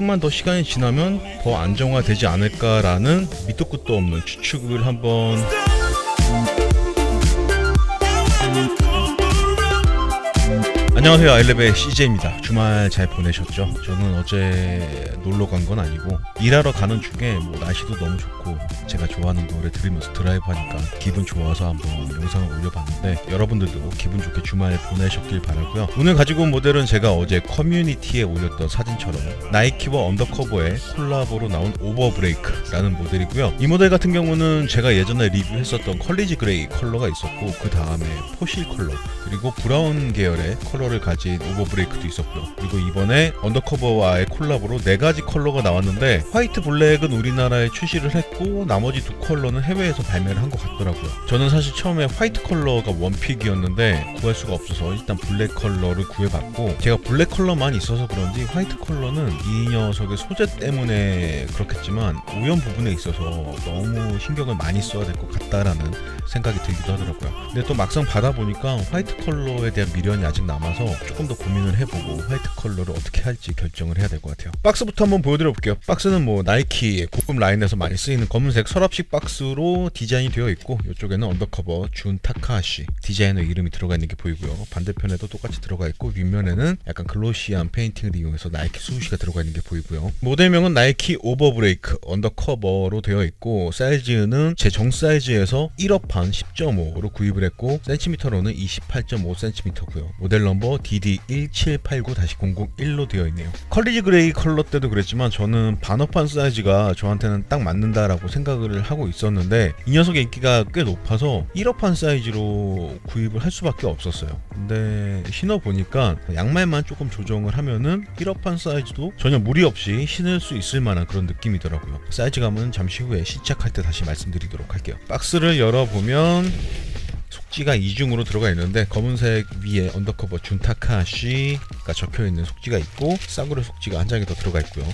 조금만 더 시간이 지나면 더 안정화되지 않을까라는 밑도 끝도 없는 추측을 한번 안녕하세요. 아일레베 CJ입니다. 주말 잘 보내셨죠? 저는 어제 놀러 간 건 아니고 일하러 가는 중에 뭐 날씨도 너무 좋고 제가 좋아하는 노래 들으면서 드라이브 하니까 기분 좋아서 한번 영상을 올려봤는데 여러분들도 기분 좋게 주말 보내셨길 바라고요. 오늘 가지고 온 모델은 제가 어제 커뮤니티에 올렸던 사진처럼 나이키와 언더커버의 콜라보로 나온 오버브레이크라는 모델이고요. 이 모델 같은 경우는 제가 예전에 리뷰했었던 컬리지 그레이 컬러가 있었고 그 다음에 포실 컬러 그리고 브라운 계열의 컬러 를 가진 오버브레이크도 있었고요. 그리고 이번에 언더커버와의 콜라보로 네 가지 컬러가 나왔는데 화이트 블랙은 우리나라에 출시를 했고 나머지 두 컬러는 해외에서 발매를 한 것 같더라고요. 저는 사실 처음에 화이트 컬러가 원픽이었는데 구할 수가 없어서 일단 블랙 컬러를 구해봤고 제가 블랙 컬러만 있어서 그런지 화이트 컬러는 이 녀석의 소재 때문에 그렇겠지만 오염 부분에 있어서 너무 신경을 많이 써야 될 것 같다라는 생각이 들기도 하더라고요. 근데 또 막상 받아보니까 화이트 컬러에 대한 미련이 아직 남아서 조금 더 고민을 해보고 화이트 컬러를 어떻게 할지 결정을 해야 될 것 같아요. 박스부터 한번 보여드려 볼게요. 박스는 뭐 나이키의 고급 라인에서 많이 쓰이는 검은색 서랍식 박스로 디자인이 되어 있고 이쪽에는 언더커버 준 타카하시 디자이너 이름이 들어가 있는 게 보이고요. 반대편에도 똑같이 들어가 있고 윗면에는 약간 글로시한 페인팅을 이용해서 나이키 수시가 들어가 있는 게 보이고요. 모델명은 나이키 오버브레이크 언더커버로 되어 있고 사이즈는 제 정 사이즈에서 1업한 10.5로 구입을 했고 센티미터로는 28.5cm고요. 모델 넘버 DD1789-001로 되어 있네요. 컬리지 그레이 컬러 때도 그랬지만 저는 반업한 사이즈가 저한테는 딱 맞는다라고 생각을 하고 있었는데 이 녀석의 인기가 꽤 높아서 1업한 사이즈로 구입을 할 수밖에 없었어요. 근데 신어 보니까 양말만 조금 조정을 하면은 1업한 사이즈도 전혀 무리 없이 신을 수 있을 만한 그런 느낌이더라고요. 사이즈감은 잠시 후에 시작할 때 다시 말씀드리도록 할게요. 박스를 열어보면 속지가 이중으로 들어가 있는데 검은색 위에 언더커버 준타카시가 적혀 있는 속지가 있고 싸구려 속지가 한 장이 더 들어가 있고요.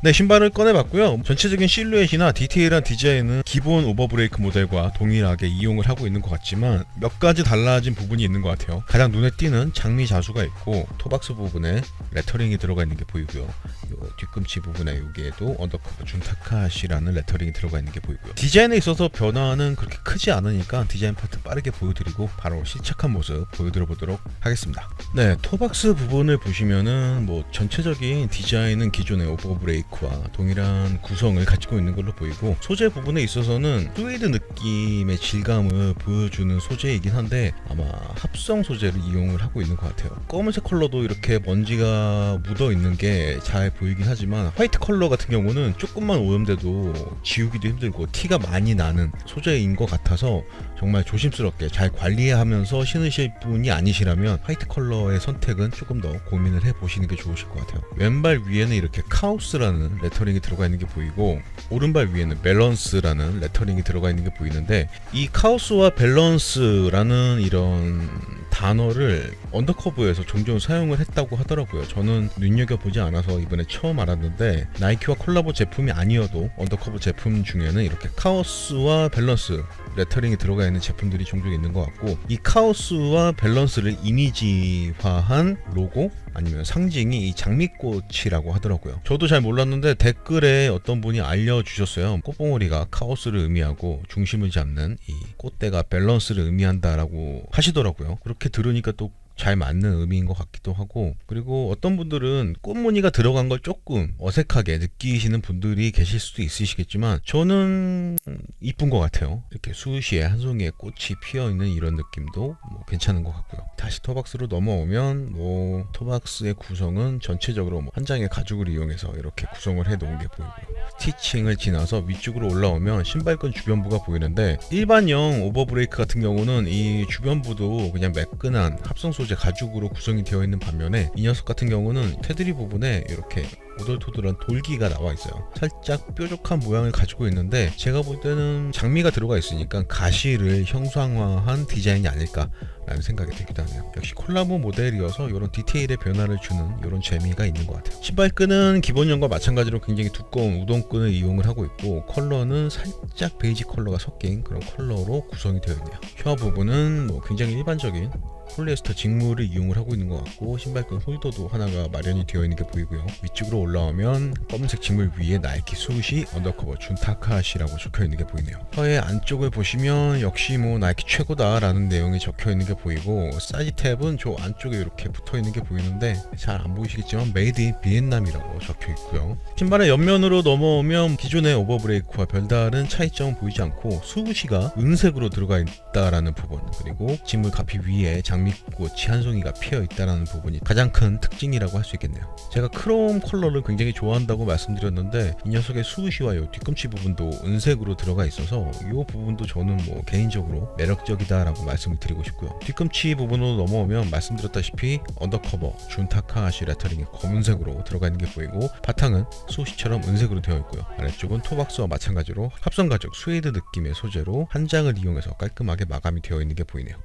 네, 신발을 꺼내봤고요. 전체적인 실루엣이나 디테일한 디자인은 기본 오버브레이크 모델과 동일하게 이용을 하고 있는 것 같지만 몇 가지 달라진 부분이 있는 것 같아요. 가장 눈에 띄는 장미 자수가 있고 토박스 부분에 레터링이 들어가 있는 게 보이고요. 요 뒤꿈치 부분에 여기에도 언더커버 준타카시라는 레터링이 들어가 있는 게 보이고요. 디자인에 있어서 변화는 그렇게 크지 않으니까 디자인 파트 빠르게 보여드리고 바로 실착한 모습 보여드려 보도록 하겠습니다. 네, 토박스 부분을 보시면은 뭐 전체적인 디자인은 기존의 오버브레이크 와 동일한 구성을 가지고 있는 걸로 보이고 소재 부분에 있어서는 스웨이드 느낌의 질감을 보여주는 소재이긴 한데 아마 합성 소재를 이용을 하고 있는 것 같아요. 검은색 컬러도 이렇게 먼지가 묻어 있는 게 잘 보이긴 하지만 화이트 컬러 같은 경우는 조금만 오염돼도 지우기도 힘들고 티가 많이 나는 소재인 것 같아서 정말 조심스럽게 잘 관리하면서 신으실 분이 아니시라면 화이트 컬러의 선택은 조금 더 고민을 해 보시는 게 좋으실 것 같아요. 왼발 위에는 이렇게 카우스라는 레터링이 들어가 있는 게 보이고 오른발 위에는 밸런스라는 레터링이 들어가 있는 게 보이는데 이 카우스와 밸런스라는 이런 단어를 언더커버에서 종종 사용을 했다고 하더라고요. 저는 눈여겨보지 않아서 이번에 처음 알았는데 나이키와 콜라보 제품이 아니어도 언더커버 제품 중에는 이렇게 카오스와 밸런스 레터링이 들어가 있는 제품들이 종종 있는 것 같고 이 카오스와 밸런스를 이미지화한 로고 아니면 상징이 이 장미꽃이라고 하더라고요. 저도 잘 몰랐는데 댓글에 어떤 분이 알려주셨어요. 꽃봉오리가 카오스를 의미하고 중심을 잡는 이 꽃대가 밸런스를 의미한다라고 하시더라고요. 그렇게 들으니까 또 잘 맞는 의미인 것 같기도 하고 그리고 어떤 분들은 꽃무늬가 들어간 걸 조금 어색하게 느끼시는 분들이 계실 수도 있으시겠지만 저는 이쁜 것 같아요. 이렇게 수시에 한 송이의 꽃이 피어 있는 이런 느낌도 뭐 괜찮은 것 같고요. 다시 토박스로 넘어오면 뭐 토박스의 구성은 전체적으로 뭐 한 장의 가죽을 이용해서 이렇게 구성을 해 놓은 게 보이고요. 스티칭을 지나서 위쪽으로 올라오면 신발끈 주변부가 보이는데 일반형 오버브레이크 같은 경우는 이 주변부도 그냥 매끈한 합성 소재 가죽으로 구성이 되어 있는 반면에 이 녀석 같은 경우는 테두리 부분에 이렇게 오돌토돌한 돌기가 나와 있어요. 살짝 뾰족한 모양을 가지고 있는데 제가 볼 때는 장미가 들어가 있으니까 가시를 형상화한 디자인이 아닐까 라는 생각이 들기도 하네요. 역시 콜라보 모델이어서 이런 디테일의 변화를 주는 이런 재미가 있는 것 같아요. 신발끈은 기본형과 마찬가지로 굉장히 두꺼운 우동끈을 이용을 하고 있고 컬러는 살짝 베이지 컬러가 섞인 그런 컬러로 구성이 되어 있네요. 혀 부분은 뭐 굉장히 일반적인 폴리에스터 직물을 이용을 하고 있는 것 같고 신발끈 홀더도 하나가 마련이 되어 있는 게 보이고요. 위쪽으로 올라오면 검은색 직물 위에 나이키 수시 언더커버 준타카시라고 적혀 있는 게 보이네요. 혀의 안쪽을 보시면 역시 뭐 나이키 최고다 라는 내용이 적혀 있는 게 보이고 사이즈 탭은 저 안쪽에 이렇게 붙어 있는 게 보이는데 잘 안 보이시겠지만 메이드 인 비엔남이라고 적혀 있고요. 신발의 옆면으로 넘어오면 기존의 오버브레이크와 별다른 차이점은 보이지 않고 수시가 은색으로 들어가 있다라는 부분 그리고 직물 가피 위에 장 미꽃이 한 송이가 피어 있다라는 부분이 가장 큰 특징이라고 할 수 있겠네요. 제가 크롬 컬러를 굉장히 좋아한다고 말씀드렸는데 이 녀석의 수시와 이 뒤꿈치 부분도 은색으로 들어가 있어서 이 부분도 저는 뭐 개인적으로 매력적이다 라고 말씀을 드리고 싶고요. 뒤꿈치 부분으로 넘어오면 말씀드렸다시피 언더커버 준타카하시 레터링이 검은색으로 들어가 있는 게 보이고 바탕은 수시처럼 은색으로 되어 있고요. 아래쪽은 토박스와 마찬가지로 합성 가죽 스웨이드 느낌의 소재로 한 장을 이용해서 깔끔하게 마감이 되어 있는 게 보이네요.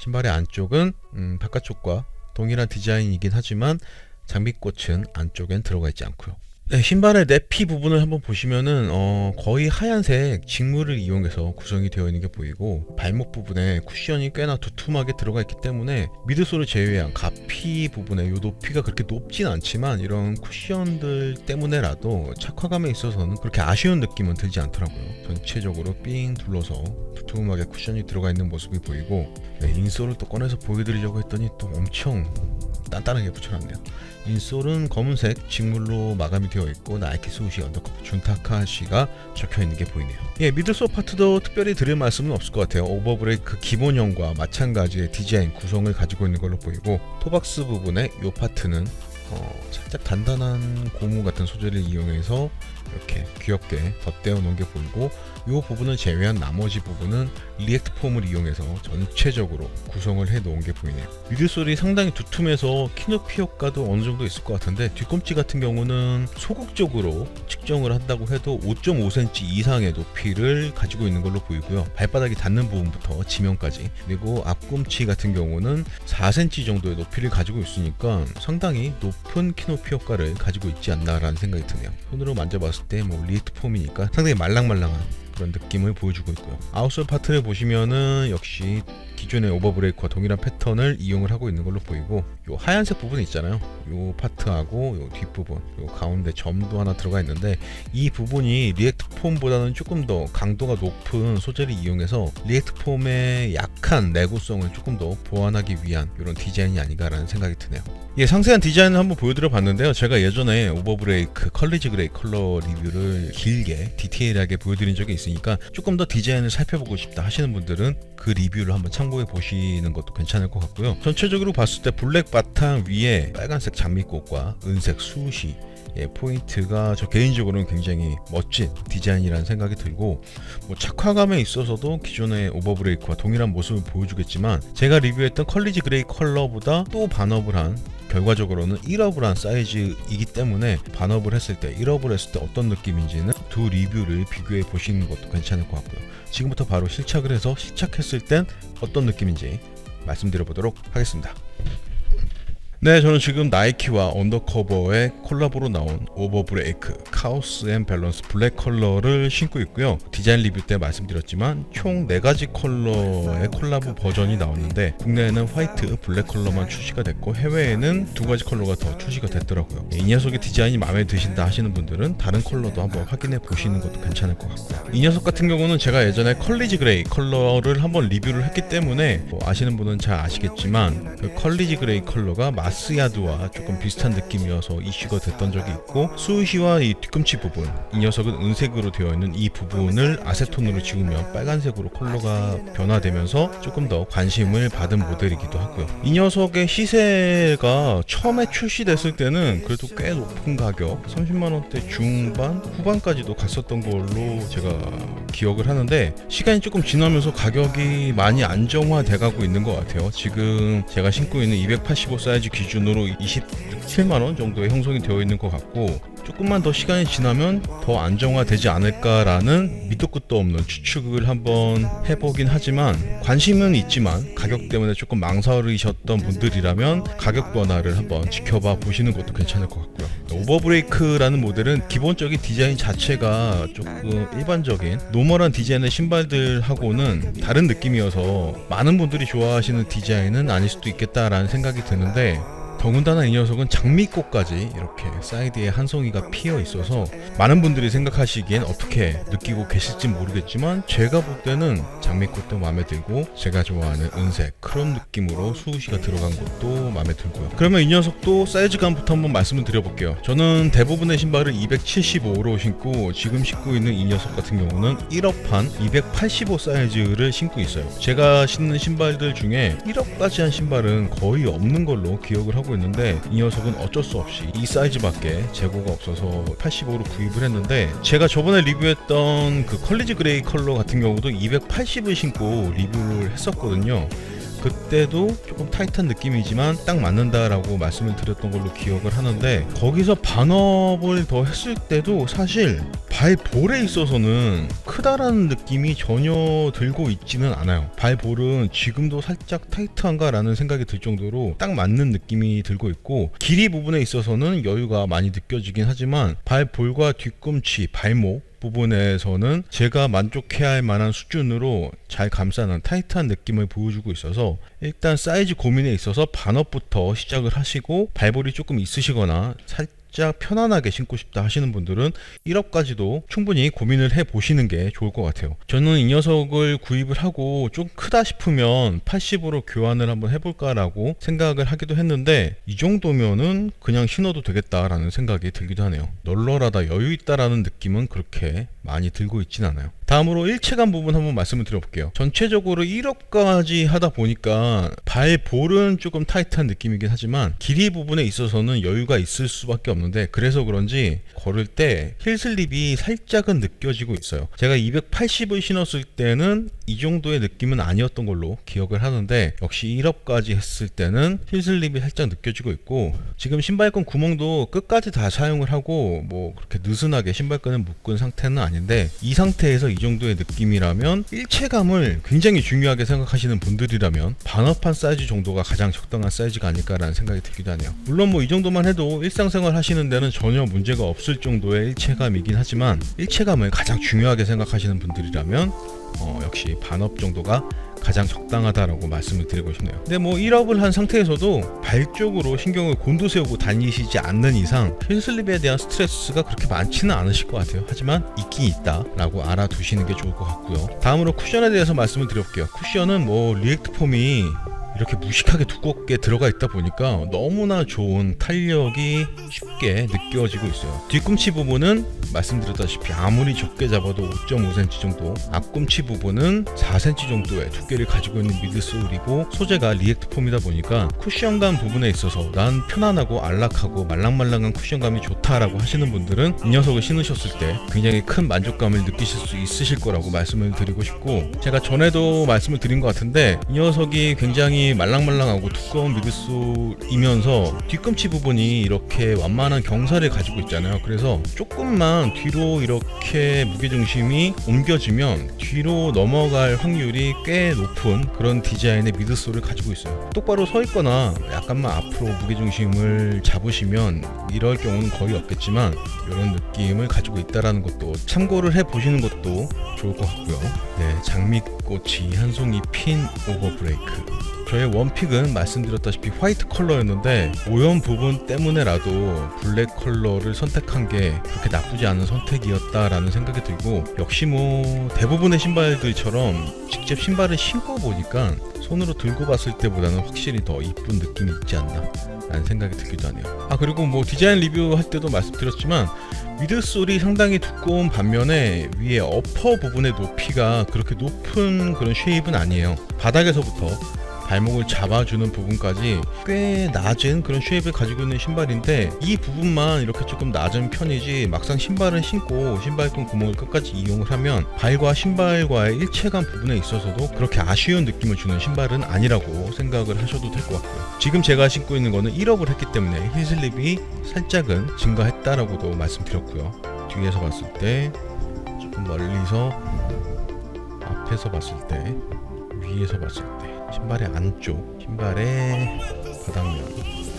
신발의 안쪽은 음, 바깥쪽과 동일한 디자인이긴 하지만 장미꽃은 안쪽엔 들어가 있지 않고요. 네, 신발의 내피 부분을 한번 보시면은 어, 거의 하얀색 직물을 이용해서 구성이 되어 있는 게 보이고 발목 부분에 쿠션이 꽤나 두툼하게 들어가 있기 때문에 미드솔을 제외한 가피 부분에 요 높이가 그렇게 높진 않지만 이런 쿠션들 때문에라도 착화감에 있어서는 그렇게 아쉬운 느낌은 들지 않더라고요. 전체적으로 삥 둘러서 두툼하게 쿠션이 들어가 있는 모습이 보이고 네, 인솔을 또 꺼내서 보여드리려고 했더니 또 엄청 단단하게 붙여놨네요. 인솔은 검은색 직물로 마감이 되어 있고 나이키 스우시 언더커버 준타카시가 적혀 있는 게 보이네요. 예, 미들솔 파트도 특별히 드릴 말씀은 없을 것 같아요. 오버브레이크 기본형과 마찬가지의 디자인 구성을 가지고 있는 걸로 보이고 토박스 부분의 이 파트는 어, 살짝 단단한 고무 같은 소재를 이용해서 이렇게 귀엽게 덧대어 놓은 게 보이고 이 부분을 제외한 나머지 부분은 리액트 폼을 이용해서 전체적으로 구성을 해 놓은 게 보이네요. 미들솔이 상당히 두툼해서 키높이 효과도 어느 정도 있을 것 같은데 뒤꿈치 같은 경우는 소극적으로 측정을 한다고 해도 5.5cm 이상의 높이를 가지고 있는 걸로 보이고요. 발바닥이 닿는 부분부터 지면까지 그리고 앞꿈치 같은 경우는 4cm 정도의 높이를 가지고 있으니까 상당히 높은 키높이 효과를 가지고 있지 않나라는 생각이 드네요. 손으로 만져 봤을 때 뭐 리액트 폼이니까 상당히 말랑말랑한 그런 느낌을 보여주고 있고요. 아웃솔 파트를 보시면은 역시 기존의 오버브레이크와 동일한 패턴을 이용을 하고 있는 걸로 보이고 요 하얀색 부분 있잖아요. 요 파트하고 요 뒷부분, 요 가운데 점도 하나 들어가 있는데 이 부분이 리액트 폼보다는 조금 더 강도가 높은 소재를 이용해서 리액트 폼의 약한 내구성을 조금 더 보완하기 위한 이런 디자인이 아닌가라는 생각이 드네요. 예, 상세한 디자인을 한번 보여드려 봤는데요. 제가 예전에 오버브레이크 컬리지 그레이 컬러 리뷰를 길게 디테일하게 보여드린 적이 있으니까 조금 더 디자인을 살펴보고 싶다 하시는 분들은 그 리뷰를 한번 참고해 보시는 것도 괜찮을 것 같고요. 전체적으로 봤을 때 블랙 바탕 위에 빨간색 장미꽃과 은색 수시 예, 포인트가 저 개인적으로는 굉장히 멋진 디자인 이라는 생각이 들고 뭐 착화감에 있어서도 기존의 오버브레이크와 동일한 모습을 보여주겠지만 제가 리뷰했던 컬리지 그레이 컬러보다 또 반업을 한 결과적으로는 1업을 한 사이즈이기 때문에 반업을 했을 때 1업을 했을 때 어떤 느낌인지는 두 리뷰를 비교해 보시는 것도 괜찮을 것 같고요. 지금부터 바로 실착을 해서 시착했을 땐 어떤 느낌인지 말씀드려 보도록 하겠습니다. 네, 저는 지금 나이키와 언더커버의 콜라보로 나온 오버브레이크 카오스 앤 밸런스 블랙 컬러를 신고 있고요. 디자인 리뷰 때 말씀드렸지만 총 4가지 컬러의 콜라보 버전이 나왔는데 국내에는 화이트, 블랙 컬러만 출시가 됐고 해외에는 두 가지 컬러가 더 출시가 됐더라고요. 이 녀석의 디자인이 마음에 드신다 하시는 분들은 다른 컬러도 한번 확인해 보시는 것도 괜찮을 것 같고요. 이 녀석 같은 경우는 제가 예전에 컬리지 그레이 컬러를 한번 리뷰를 했기 때문에 뭐 아시는 분은 잘 아시겠지만 그 컬리지 그레이 컬러가 마 스야드와 조금 비슷한 느낌이어서 이슈가 됐던 적이 있고 수시와 이 뒤꿈치 부분 이 녀석은 은색으로 되어 있는 이 부분을 아세톤으로 지우면 빨간색으로 컬러가 변화되면서 조금 더 관심을 받은 모델이기도 하고요. 이 녀석의 시세가 처음에 출시됐을 때는 그래도 꽤 높은 가격 30만 원대 중반 후반까지도 갔었던 걸로 제가 기억을 하는데 시간이 조금 지나면서 가격이 많이 안정화돼 가고 있는 것 같아요. 지금 제가 신고 있는 285 사이즈 기준으로 27만 원 정도에 형성이 되어 있는 것 같고 조금만 더 시간이 지나면 더 안정화되지 않을까라는 밑도 끝도 없는 추측을 한번 해보긴 하지만 관심은 있지만 가격 때문에 조금 망설이셨던 분들이라면 가격 변화를 한번 지켜봐 보시는 것도 괜찮을 것 같고요. 오버브레이크라는 모델은 기본적인 디자인 자체가 조금 일반적인 노멀한 디자인의 신발들하고는 다른 느낌이어서 많은 분들이 좋아하시는 디자인은 아닐 수도 있겠다라는 생각이 드는데 더군다나 이 녀석은 장미꽃까지 이렇게 사이드에 한 송이가 피어 있어서 많은 분들이 생각하시기엔 어떻게 느끼고 계실지 모르겠지만 제가 볼 때는 장미꽃도 마음에 들고 제가 좋아하는 은색 크롬 느낌으로 수우시가 들어간 것도 마음에 들고요. 그러면 이 녀석도 사이즈감부터 한번 말씀을 드려볼게요. 저는 대부분의 신발을 275로 신고 지금 신고 있는 이 녀석 같은 경우는 1업판 285 사이즈를 신고 있어요. 제가 신는 신발들 중에 1업까지 한 신발은 거의 없는 걸로 기억을 하고 있는데 이 녀석은 어쩔 수 없이 이 사이즈밖에 재고가 없어서 85로 구입을 했는데 제가 저번에 리뷰했던 그 컬리지 그레이 컬러 같은 경우도 280을 신고 리뷰를 했었거든요. 그때도 조금 타이트한 느낌이지만 딱 맞는다라고 말씀을 드렸던 걸로 기억을 하는데 거기서 반업을 더 했을 때도 사실 발볼에 있어서는 크다라는 느낌이 전혀 들고 있지는 않아요. 발볼은 지금도 살짝 타이트한가라는 생각이 들 정도로 딱 맞는 느낌이 들고 있고 길이 부분에 있어서는 여유가 많이 느껴지긴 하지만 발볼과 뒤꿈치, 발목 부분에서는 제가 만족해야 할 만한 수준으로 잘 감싸는 타이트한 느낌을 보여주고 있어서 일단 사이즈 고민에 있어서 반업부터 시작을 하시고 발볼이 조금 있으시거나 살짝 편안하게 신고 싶다 하시는 분들은 1업까지도 충분히 고민을 해 보시는 게 좋을 것 같아요. 저는 이 녀석을 구입을 하고 좀 크다 싶으면 80으로 교환을 한번 해볼까라고 생각을 하기도 했는데 이 정도면은 그냥 신어도 되겠다라는 생각이 들기도 하네요. 널널하다 여유 있다라는 느낌은 그렇게 많이 들고 있진 않아요. 다음으로 일체감 부분 한번 말씀을 드려볼게요. 전체적으로 1업까지 하다 보니까 발 볼은 조금 타이트한 느낌이긴 하지만 길이 부분에 있어서는 여유가 있을 수밖에 없는 데 그래서 그런지 걸을 때 힐슬립이 살짝은 느껴지고 있어요. 제가 280을 신었을 때는 이 정도의 느낌은 아니었던 걸로 기억을 하는데 역시 1업까지 했을 때는 힐슬립이 살짝 느껴지고 있고 지금 신발끈 구멍도 끝까지 다 사용을 하고 뭐 그렇게 느슨하게 신발끈을 묶은 상태는 아닌데 이 상태에서 이 정도의 느낌이라면 일체감을 굉장히 중요하게 생각하시는 분들이라면 반업한 사이즈 정도가 가장 적당한 사이즈가 아닐까라는 생각이 들기도 하네요. 물론 뭐 이 정도만 해도 일상생활 하시 는 데는 전혀 문제가 없을 정도의 일체감이긴 하지만 일체감을 가장 중요하게 생각하시는 분들이라면 어, 역시 반업 정도가 가장 적당하다라고 말씀을 드리고 싶네요. 근데 뭐 1업을 한 상태에서도 발 쪽으로 신경을 곤두세우고 다니시지 않는 이상 힐슬립에 대한 스트레스가 그렇게 많지는 않으실 것 같아요. 하지만 있긴 있다라고 알아두시는 게 좋을 것 같고요. 다음으로 쿠션에 대해서 말씀을 드려볼게요. 쿠션은 뭐 리액트 폼이 이렇게 무식하게 두껍게 들어가 있다 보니까 너무나 좋은 탄력이 쉽게 느껴지고 있어요. 뒤꿈치 부분은 말씀드렸다시피 아무리 적게 잡아도 5.5cm 정도, 앞꿈치 부분은 4cm 정도의 두께를 가지고 있는 미드솔이고 소재가 리액트 폼이다 보니까 쿠션감 부분에 있어서 난 편안하고 안락하고 말랑말랑한 쿠션감이 좋다라고 하시는 분들은 이 녀석을 신으셨을 때 굉장히 큰 만족감을 느끼실 수 있으실 거라고 말씀을 드리고 싶고 제가 전에도 말씀을 드린 것 같은데 이 녀석이 굉장히 말랑말랑하고 두꺼운 미드솔이면서 뒤꿈치 부분이 이렇게 완만한 경사를 가지고 있잖아요. 그래서 조금만 뒤로 이렇게 무게중심이 옮겨지면 뒤로 넘어갈 확률이 꽤 높은 그런 디자인의 미드솔을 가지고 있어요. 똑바로 서 있거나 약간만 앞으로 무게중심을 잡으시면 이럴 경우는 거의 없겠지만 이런 느낌을 가지고 있다라는 것도 참고를 해 보시는 것도 좋을 것 같고요. 네, 장미꽃이 한 송이 핀 오버 브레이크. 저의 원픽은 말씀드렸다시피 화이트 컬러였는데 오염 부분 때문에라도 블랙 컬러를 선택한 게 그렇게 나쁘지 않은 선택이었다라는 생각이 들고 역시 뭐 대부분의 신발들처럼 직접 신발을 신고 보니까 손으로 들고 봤을 때보다는 확실히 더 이쁜 느낌이 있지 않나 라는 생각이 들기도 하네요. 아 그리고 뭐 디자인 리뷰 할 때도 말씀드렸지만 미드솔이 상당히 두꺼운 반면에 위에 어퍼 부분의 높이가 그렇게 높은 그런 쉐입은 아니에요. 바닥에서부터 발목을 잡아주는 부분까지 꽤 낮은 그런 쉐입을 가지고 있는 신발인데 이 부분만 이렇게 조금 낮은 편이지 막상 신발을 신고 신발끈 구멍을 끝까지 이용을 하면 발과 신발과의 일체감 부분에 있어서도 그렇게 아쉬운 느낌을 주는 신발은 아니라고 생각을 하셔도 될 것 같고요. 지금 제가 신고 있는 거는 1업을 했기 때문에 힐슬립이 살짝은 증가했다라고도 말씀드렸고요. 뒤에서 봤을 때 조금 멀리서 앞에서 봤을 때 위에서 봤을 때 신발의 안쪽 신발의 바닥면.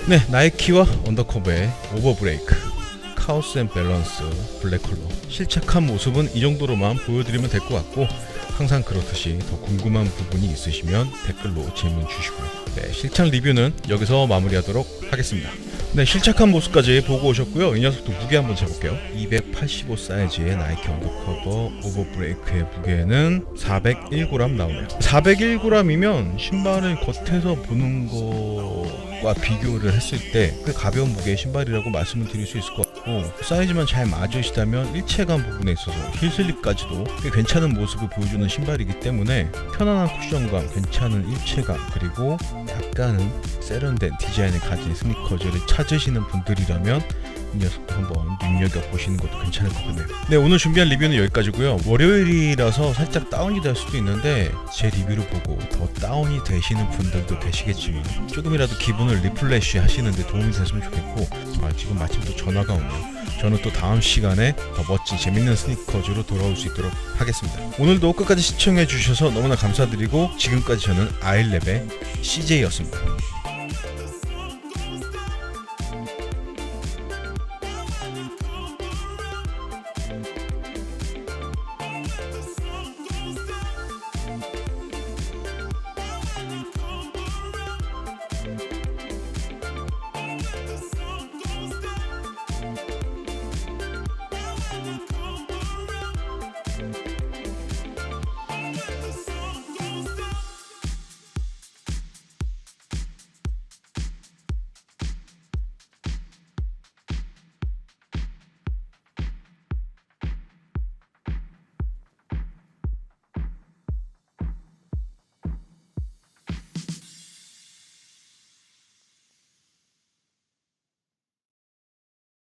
네 나이키와 언더커버의 오버브레이크. 카오스 앤 밸런스 블랙 컬러. 실착한 모습은 이 정도로만 보여드리면 될 것 같고 항상 그렇듯이 더 궁금한 부분이 있으시면 댓글로 질문 주시고요. 네 실착 리뷰는 여기서 마무리하도록 하겠습니다 네 실착한 모습까지 보고 오셨고요. 이 녀석도 무게 한번 재볼게요. 285 사이즈의 나이키 언더커버 오버브레이크의 무게는 401g 나오네요. 401g이면 신발을 겉에서 보는 거와 비교를 했을 때 꽤 가벼운 무게의 신발이라고 말씀을 드릴 수 있을 것 같 고 사이즈만 잘 맞으시다면 일체감 부분에 있어서 힐슬립까지도 꽤 괜찮은 모습을 보여주는 신발이기 때문에 편안한 쿠션감, 괜찮은 일체감 그리고 약간은 세련된 디자인을 가진 스니커즈를 찾으시는 분들이라면 이 녀석도 한번 눈여겨보시는 것도 괜찮을 것 같네요. 네 오늘 준비한 리뷰는 여기까지고요. 월요일이라서 살짝 다운이 될 수도 있는데 제 리뷰를 보고 더 다운이 되시는 분들도 계시겠지만 조금이라도 기분을 리플레시 하시는데 도움이 됐으면 좋겠고 아, 지금 마침 또 전화가 오네요. 저는 또 다음 시간에 더 멋진 재밌는 스니커즈로 돌아올 수 있도록 하겠습니다. 오늘도 끝까지 시청해 주셔서 너무나 감사드리고 지금까지 저는 아일랩의 CJ였습니다